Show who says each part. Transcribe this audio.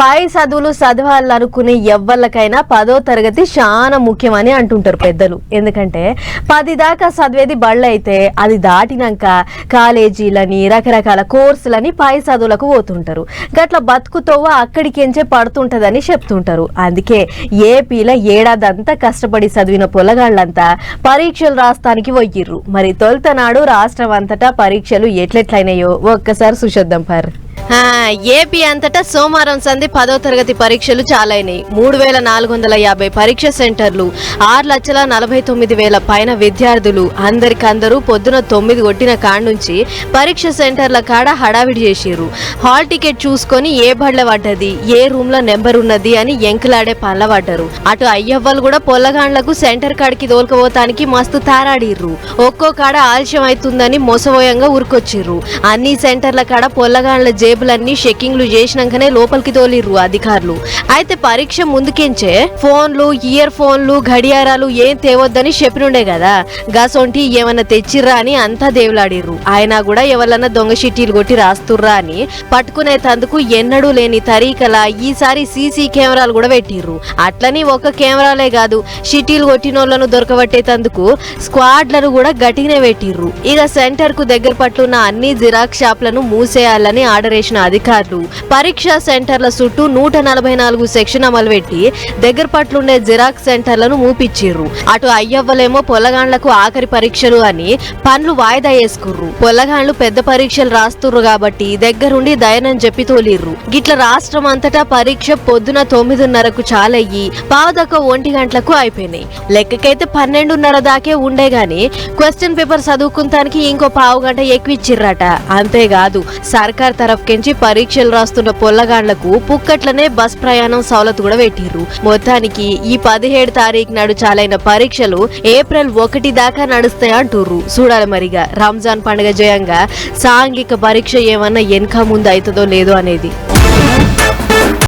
Speaker 1: పై చదువులు చదవాలనుకునే ఎవ్వళ్ళకైనా పదో తరగతి చాలా ముఖ్యమని అంటుంటారు పెద్దలు. ఎందుకంటే పది దాకా చదివేది బళ్ళు అయితే అది దాటినాక కాలేజీలని రకరకాల కోర్సులని పై చదువులకు పోతుంటారు. గట్ల బతుకుతోవ అక్కడికెంచే పడుతుంటదని చెప్తుంటారు. అందుకే ఏపీలో ఏడాదంతా కష్టపడి చదివిన పొలగాళ్ళంతా పరీక్షలు రాస్తానికి పోయిర్రు మరి తొలతనాడు రాష్ట్రం అంతటా పరీక్షలు ఎట్లెట్లయినాయో ఒక్కసారి చూసొద్దాం పర్. ఏపీ అంతటా సోమవారం సంధి పదో తరగతి పరీక్షలు చాలైనాయి. మూడు వేల నాలుగు వందల యాభై పరీక్ష సెంటర్లు ఆరు లక్షల నలభై తొమ్మిది వేల పైన విద్యార్థులు అందరికందరూ పొద్దున తొమ్మిది కొట్టిన కాడ నుంచి పరీక్ష సెంటర్ల కాడ హడావిడి చేసిర్రు. హాల్ టికెట్ చూసుకొని ఏ బడ్ల పడ్డది ఏ రూమ్లో నెంబర్ ఉన్నది అని ఎంకలాడే పనుల పడ్డరు. అటు అయ్యవ్వలు కూడా పొల్లగాండ్లకు సెంటర్ కాడికి తోలుకపోతానికి మస్తు తారాడిర్రు. ఒక్కో కాడ ఆలస్యం అవుతుందని మోసపోయంగా ఉరికొచ్చిర్రు. అన్ని సెంటర్ల కాడ పొల్లగాండ్ల జే జేబులన్నీ చెక్కింగ్లు చేసినాకనే లోపలికి తోలిర్రు అధికారులు. అయితే పరీక్ష ముందుకెంచే ఫోన్లు ఇయర్ ఫోన్లు గడియారాలు ఏం తేవద్దని చెప్పినుండే కదా గసొంటి ఏమన్నా తెచ్చిర్రా అని అంతా దేవులాడిర్రు. ఆయన కూడా ఎవరన్నా దొంగ షిట్టీలు కొట్టి రాస్తుర్రా అని పట్టుకునే తందుకు ఎన్నడూ లేని తరీకలా ఈసారి సీసీ కెమెరాలు కూడా పెట్టిర్రు. అట్లని ఒక కెమెరాలే కాదు షిట్టీలు కొట్టినోళ్ళను దొరకబట్టేతందుకు స్క్వాడ్లను కూడా గట్టిగానే పెట్టిర్రు. ఇక సెంటర్కు దగ్గర పట్లున్న అన్ని జిరాక్స్ షాప్లను మూసేయాలని ఆర్డర్ చేసిన అధికారులు పరీక్షా సెంటర్ల చుట్టూ నూట నలభై నాలుగు సెక్షన్ అమలు పెట్టి దగ్గర పట్లుండే జిరాక్స్ సెంటర్లను మూపిచ్చిర్రు. అటు అయ్యవ్వలేమో పొలగాండ్లకు ఆఖరి పరీక్షలు అని పనులు వాయిదా వేసుకుర్రు. పొలగాండ్లు పెద్ద పరీక్షలు రాస్తుర్రు కాబట్టి దగ్గరుండి దయనని చెప్పి తోలిర్రు. గిట్ల రాష్ట్రం అంతటా పరీక్ష పొద్దున తొమ్మిదిన్నరకు చాలయ్యి పావుదక్క ఒంటి గంటలకు అయిపోయినాయి. లెక్కకైతే పన్నెండున్నర దాకే ఉండే గాని క్వశ్చన్ పేపర్ చదువుకుంటానికి ఇంకో పావు గంట ఎక్కువ ఇచ్చిర్రట అంతేకాదు సర్కార్ తరఫుకెంచి పరీక్షలు రాస్తున్న పొల్లగాండ్లకు పుక్కట్లనే బస్ ప్రయాణం సవలతు కూడా పెట్టిర్రు. మొత్తానికి ఈ పదిహేడు తారీఖు నాడు చాలైన పరీక్షలు ఏప్రిల్ ఒకటి దాకా నడుస్తాయి అంటుర్రు. చూడాలి మరిగా. రంజాన్ పండుగ జయంగా సాంఘిక పరీక్ష ఏమన్నా వెనక ముందు అవుతుందో లేదో అనేది.